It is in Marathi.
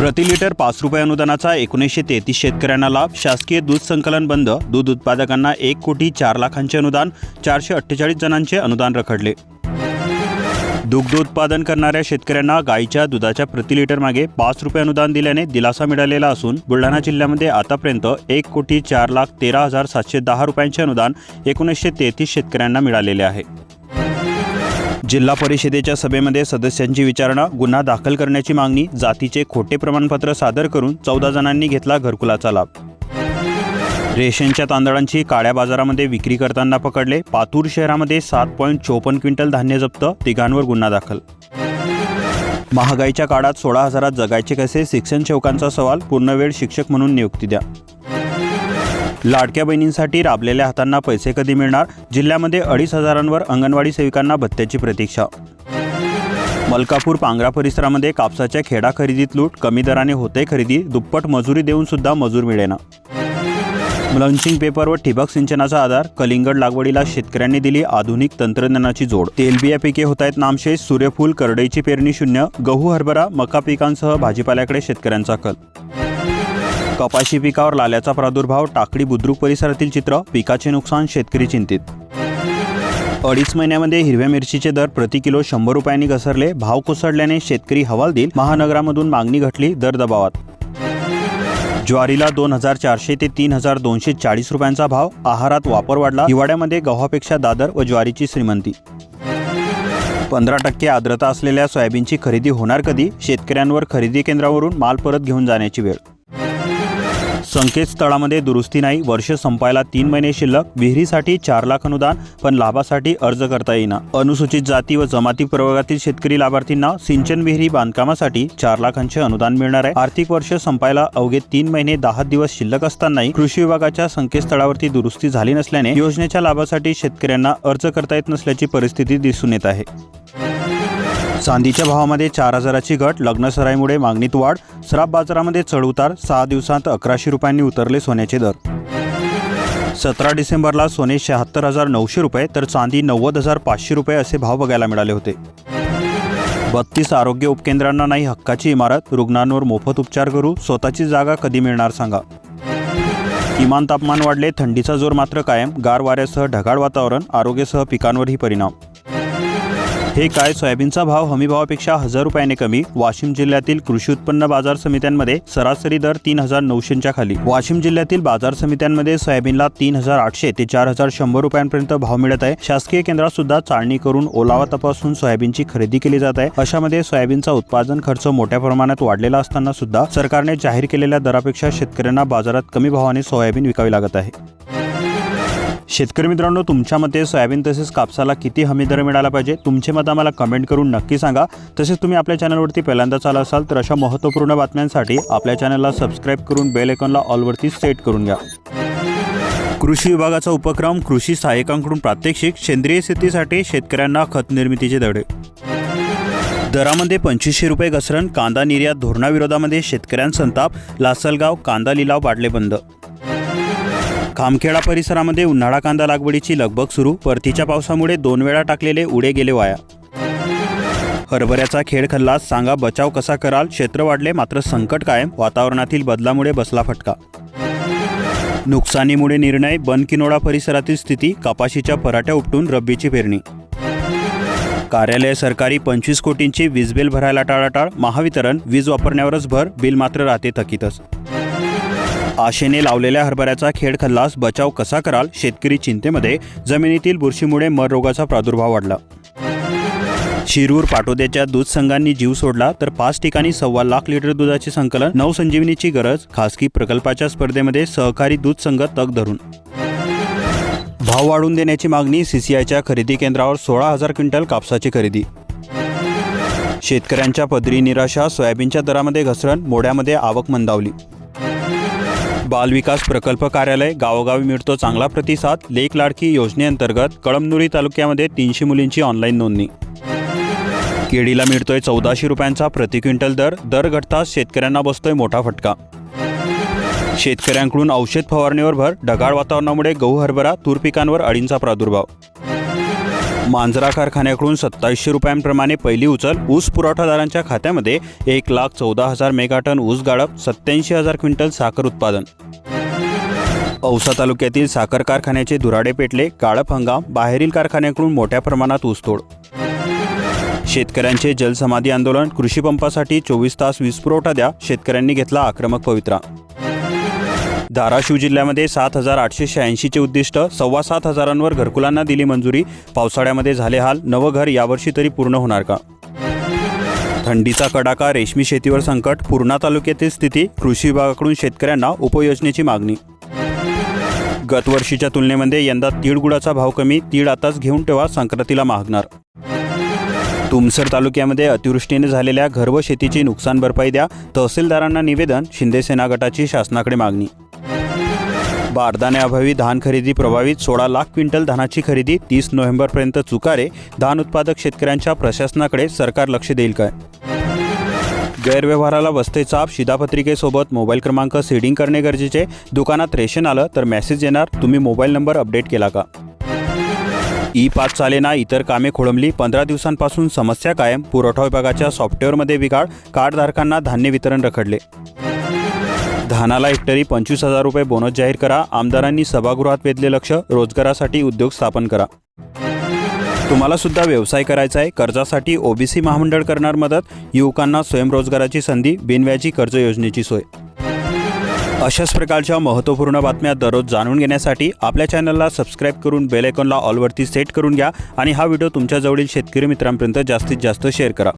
प्रति लिटर पाच रुपये अनुदानाचा एकोणीसशे तेहतीस शेतकऱ्यांना लाभ. शासकीय दूध संकलन बंद. दूध उत्पादकांना एक कोटी चार लाखांचे अनुदान चारशे अठ्ठेचाळीस जणांचे अनुदान रखडले. दुग्ध उत्पादन करणाऱ्या शेतकऱ्यांना गाईच्या दुधाच्या प्रति लिटर मागे पाच रुपये अनुदान दिल्याने दिलासा मिळालेला असून बुलढाणा जिल्ह्यामध्ये आतापर्यंत एक कोटी चार लाख तेरा हजार सातशे दहा रुपयांचे अनुदान एकोणीसशे तेहतीस शेतकऱ्यांना मिळालेले आहे. जिल्हा परिषदेच्या सभेमध्ये सदस्यांची विचारणा गुन्हा दाखल करण्याची मागणी जातीचे खोटे प्रमाणपत्र सादर करून चौदा जणांनी घेतला घरकुलाचा लाभ. रेशनच्या तांदळांची काळ्या बाजारामध्ये विक्री करताना पकडले पातूर शहरामध्ये सात पॉईंट चोपन्न क्विंटल धान्य जप्त तिघांवर गुन्हा दाखल. महागाईच्या काळात सोळा हजारात जगायचे कसे शिक्षण सेवकांचा सवाल पूर्णवेळ शिक्षक म्हणून नियुक्ती द्या. लाडक्या बहिणींसाठी राबलेल्या हातांना पैसे कधी मिळणार? जिल्ह्यामध्ये अडीच हजारांवर अंगणवाडी सेविकांना भत्त्याची प्रतीक्षा. मलकापूर पांगरा परिसरामध्ये कापसाच्या खेडा खरेदीत लूट कमी दराने होते खरेदी दुप्पट मजुरी देऊन सुद्धा मजूर मिळेना. लंचिंग पेपर व ठिबक सिंचनाचा आधार कलिंगड लागवडीला शेतकऱ्यांनी दिली आधुनिक तंत्रज्ञानाची जोड. तेलबिया पिके होत आहेत नामशेष सूर्यफूल करडईची पेरणी शून्य गहू हरभरा मका पिकांसह भाजीपाल्याकडे शेतकऱ्यांचा कल. कपाशी पिकावर लाल्याचा प्रादुर्भाव टाकडी बुद्रुक परिसरातील चित्र पिकाचे नुकसान शेतकरी चिंतित. अडीच महिन्यामध्ये हिरव्या मिरचीचे दर प्रति किलो शंभर रुपयांनी घसरले. भाव कोसळल्याने शेतकरी हवालदिल. महानगरामधून मागणी घटली दर दबावात. ज्वारीला दोन हजार चारशे ते तीन हजार दोनशे चाळीस रुपयांचा भाव. आहारात वापर वाढला. हिवाळ्यामध्ये गव्हापेक्षा दादर व ज्वारीची श्रीमंती. पंधरा टक्के आर्द्रता असलेल्या सोयाबीनची खरेदी होणार कधी? शेतकऱ्यांवर खरेदी केंद्रावरून माल परत घेऊन जाण्याची वेळ संकेतस्थळामध्ये दुरुस्ती नाही. वर्ष संपायला तीन महिने शिल्लक. विहिरीसाठी चार लाख अनुदान पण लाभासाठी अर्ज करता येईना. अनुसूचित जाती व जमाती प्रवर्गातील शेतकरी लाभार्थींना सिंचन विहिरी बांधकामासाठी चार लाखांचे अनुदान मिळणार आहे. आर्थिक वर्ष संपायला अवघे तीन महिने दहा दिवस शिल्लक असतानाही कृषी विभागाच्या संकेतस्थळावरती दुरुस्ती झाली नसल्याने योजनेच्या लाभासाठी शेतकऱ्यांना अर्ज करता येत नसल्याची परिस्थिती दिसून येत आहे. चांदीच्या भावामध्ये चार हजाराची घट लग्नसराईमुळे मागणीत वाढ सराफ बाजारामध्ये चढउतार सहा दिवसांत अकराशे रुपयांनी उतरले सोन्याचे दर. सतरा डिसेंबरला सोने शहात्तर हजार नऊशे रुपये तर चांदी नव्वद हजार पाचशे रुपये असे भाव बघायला मिळाले होते. बत्तीस आरोग्य उपकेंद्रांना नाही हक्काची इमारत रुग्णांवर मोफत उपचार करू स्वतःची जागा कधी मिळणार सांगा. किमान तापमान वाढले थंडीचा जोर मात्र कायम गार वाऱ्यासह ढगाळ वातावरण आरोग्यासह पिकांवरही परिणाम. हे काय सोयाबीनचा भाव हमीभावापेक्षा हजार रुपयाने कमी. वाशिम जिल्ह्यातील कृषी उत्पन्न बाजार समित्यांमध्ये सरासरी दर तीन हजार नऊशेच्या खाली. वाशिम जिल्ह्यातील बाजार समित्यांमध्ये सोयाबीनला तीन हजार आठशे ते चार हजार शंभर रुपयांपर्यंत भाव मिळत आहे. शासकीय केंद्रात सुद्धा चाळणी करून ओलावा तपासून सोयाबीनची खरेदी केली जात आहे. अशामध्ये सोयाबीनचा उत्पादन खर्च मोठ्या प्रमाणात वाढलेला असताना सुद्धा सरकारने जाहीर केलेल्या दरापेक्षा शेतकऱ्यांना बाजारात कमी भावाने सोयाबीन विकावी लागत आहे. शेतकरी मित्रांनो तुमच्या मते सोयाबीन तसेच कापसाला किती हमी दर मिळाला पाहिजे? तुमचे मत आम्हाला कमेंट करून नक्की सांगा. तसेच तुम्ही आपल्या चॅनलवरती पहिल्यांदाच आला असाल तर अशा महत्त्वपूर्ण बातम्यांसाठी आपल्या चॅनलला सबस्क्राईब करून बेल आयकॉनला ऑलवरती सेट करून घ्या. कृषी विभागाचा उपक्रम कृषी सहाय्यकांकडून प्रात्यक्षिक सेंद्रिय शेतीसाठी शेतकऱ्यांना खत निर्मितीचे धडे. दरामध्ये पंचवीसशे रुपये घसरण कांदा निर्यात धोरणाविरोधामध्ये शेतकऱ्यांचा संताप लासलगाव कांदा लिलाव पाडले बंद. खामखेडा परिसरामध्ये उन्हाळा कांदा लागवडीची लगबग सुरू. परतीच्या पावसामुळे दोन वेळा टाकलेले उडे गेले वाया. हरभऱ्याचा खेळ खल्लास सांगा बचाव कसा कराल? क्षेत्र वाढले मात्र संकट कायम. वातावरणातील बदलामुळे बसला फटका. नुकसानीमुळे निर्णय बनकिनोडा परिसरातील स्थिती कपाशीच्या पराठ्या उपटून रब्बीची पेरणी. कार्यालय सरकारी पंचवीस कोटींची वीज बिल भरायला टाळाटाळ. महावितरण वीज वापरण्यावरच भर. बिल मात्र राहते थकीतच. आशेने लावलेल्या हरभऱ्याचा खेळ खल्लास बचाव कसा कराल? शेतकरी चिंतेमध्ये. जमिनीतील बुरशीमुळे मर रोगाचा प्रादुर्भाव वाढला. शिरूर पाटोद्याच्या दूध संघांनी जीव सोडला तर पाच ठिकाणी सव्वा लाख लिटर दुधाचे संकलन नवसंजीवनीची गरज खासगी प्रकल्पाच्या स्पर्धेमध्ये सहकारी दूध संघ तग धरून. भाव वाढून देण्याची मागणी सीसीआयच्या खरेदी केंद्रावर सोळा हजार क्विंटल कापसाची खरेदी. शेतकऱ्यांच्या पदरी निराशा सोयाबीनच्या दरामध्ये घसरण मोड्यामध्ये आवक मंदावली. बालविकास प्रकल्प कार्यालय गावोगावी मिळतो चांगला प्रतिसाद लेक लाडकी योजनेअंतर्गत कळमनुरी तालुक्यामध्ये तीनशे मुलींची ऑनलाईन नोंदणी. केळीला मिळतोय चौदाशे रुपयांचा प्रति क्विंटल दर दर घटताच शेतकऱ्यांना बसतोय मोठा फटका. शेतकऱ्यांकडून औषध फवारणीवर भर ढगाळ वातावरणामुळे गहू हरभरा तूर पिकांवर अळींचा प्रादुर्भाव. मांजरा कारखान्याकडून सत्तावीसशे रुपयांप्रमाणे पहिली उचल ऊस पुरवठादारांच्या खात्यामध्ये एक लाख चौदा हजार मेगाटन ऊस गाळप सत्याऐंशी हजार क्विंटल साखर उत्पादन. औसा तालुक्यातील साखर कारखान्याचे धुराडे पेटले गाळप हंगाम बाहेरील कारखान्याकडून मोठ्या प्रमाणात ऊसतोड शेतकऱ्यांचे जलसमाधी आंदोलन कृषीपंपासाठी चोवीस तास वीज पुरवठा द्या शेतकऱ्यांनी घेतला आक्रमक पवित्रा. धाराशिव जिल्ह्यामध्ये सात हजार आठशे शहाऐंशीचे उद्दिष्ट सव्वा सात हजारांवर घरकुलांना दिली मंजुरी. पावसाळ्यामध्ये झाले हाल नवं घर यावर्षी तरी पूर्ण होणार का? थंडीचा कडाका रेशमी शेतीवर संकट पूर्णा तालुक्यातील स्थिती कृषी विभागाकडून शेतकऱ्यांना उपयोजनेची मागणी. गतवर्षीच्या तुलनेमध्ये यंदा तिळगुळाचा भाव कमी तीळ आताच घेऊन ठेवा संक्रांतीला महागणार तुमसर तालुक्यामध्ये अतिवृष्टीने झालेल्या घर व शेतीची नुकसान भरपाई द्या तहसीलदारांना निवेदन शिंदे सेना गटाची शासनाकडे मागणी. बारदाण्याअभावी धान खरेदी प्रभावित सोळा लाख क्विंटल धानाची खरेदी तीस नोव्हेंबरपर्यंत चुकारे धान उत्पादक शेतकऱ्यांच्या प्रशासनाकडे सरकार लक्ष देईल काय? गैरव्यवहाराला बसते चाप शिधापत्रिकेसोबत मोबाईल क्रमांक सीडिंग करणे गरजेचे दुकानात रेशन आलं तर मेसेज येणार तुम्ही मोबाईल नंबर अपडेट केला का? ई पाच चालेना इतर कामे खोळंबली पंधरा दिवसांपासून समस्या कायम पुरवठा विभागाच्या सॉफ्टवेअरमध्ये बिघाड कार्डधारकांना धान्य वितरण रखडले. धानाला हेक्टरी पंचवीस हजार रुपये बोनस जाहीर करा. आमदारांनी सभागृहात वेधले लक्ष. रोजगारासाठी उद्योग स्थापन करा. तुम्हाला सुद्धा व्यवसाय करायचा आहे. कर्जासाठी ओबीसी महामंडळ करणार मदत. युवकांना स्वयंरोजगाराची संधी. बिनव्याजी कर्ज योजनेची सोय. अशाच प्रकारच्या महत्त्वपूर्ण बातम्या दररोज जाणून घेण्यासाठी आपल्या चॅनलला सबस्क्राईब करून बेल आयकॉनला ऑलवरती सेट करून घ्या आणि हा व्हिडिओ तुमच्याजवळील शेतकरी मित्रांपर्यंत जास्तीत जास्त शेअर करा.